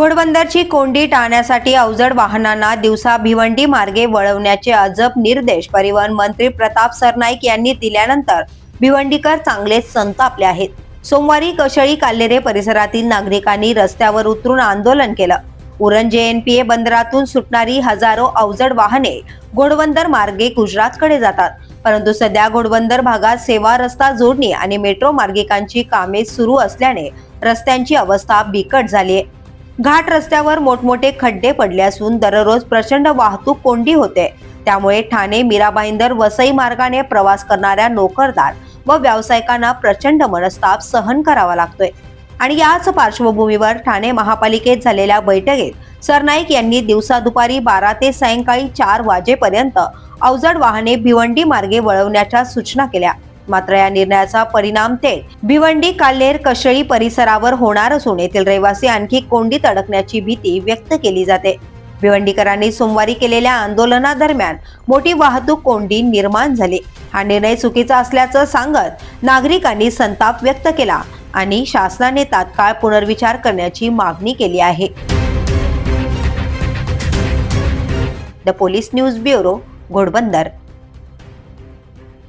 घोडबंदरची कोंडी टाळण्यासाठी अवजड वाहनांना दिवसा भिवंडी मार्गे वळवण्याचे अजब निर्देश परिवहन मंत्री प्रताप सरनाईक यांनी दिल्यानंतर भिवंडीकर चांगलेच संतापले आहेत. सोमवारी कशळी काल्लेरे परिसरातील नागरिकांनी रस्त्यावर उतरून आंदोलन केलं. उरण जेएनपीए बंदरातून सुटणारी हजारो अवजड वाहने घोडबंदर मार्गे गुजरातकडे जातात. परंतु सध्या घोडबंदर भागात सेवा रस्ता जोडणी आणि मेट्रो मार्गिकांची कामे सुरू असल्याने रस्त्यांची अवस्था बिकट झाली आहे घाट रस्त्यावर मोठमोठे खड्डे पडले असून दररोज प्रचंड वाहतूक कोंडी होते. त्यामुळे ठाणे मीराबाईंदर वसई मार्गाने प्रवास करणाऱ्या नोकरदार व व्यावसायिकांना प्रचंड मनस्ताप सहन करावा लागतोय. आणि याच पार्श्वभूमीवर ठाणे महापालिकेत झालेल्या बैठकीत सरनाईक यांनी दिवसा दुपारी बारा ते सायंकाळी चार वाजेपर्यंत अवजड वाहने भिवंडी मार्गे वळवण्याच्या सूचना केल्या. मात्र या निर्णयाचा परिणाम थेट भिवंडी काल्हेर कशळी परिसरावर होणार असून येथील रहिवासी आणखी कोंडीत अडकण्याची भीती व्यक्त केली जाते. भिवंडीकरांनी सोमवारी केलेल्या आंदोलनादरम्यान मोठी वाहतूक कोंडी निर्माण झाली. हा निर्णय चुकीचा असल्याचं सांगत नागरिकांनी संताप व्यक्त केला आणि शासनाने तात्काळ पुनर्विचार करण्याची मागणी केली आहे. The police news bureau Ghodbunder.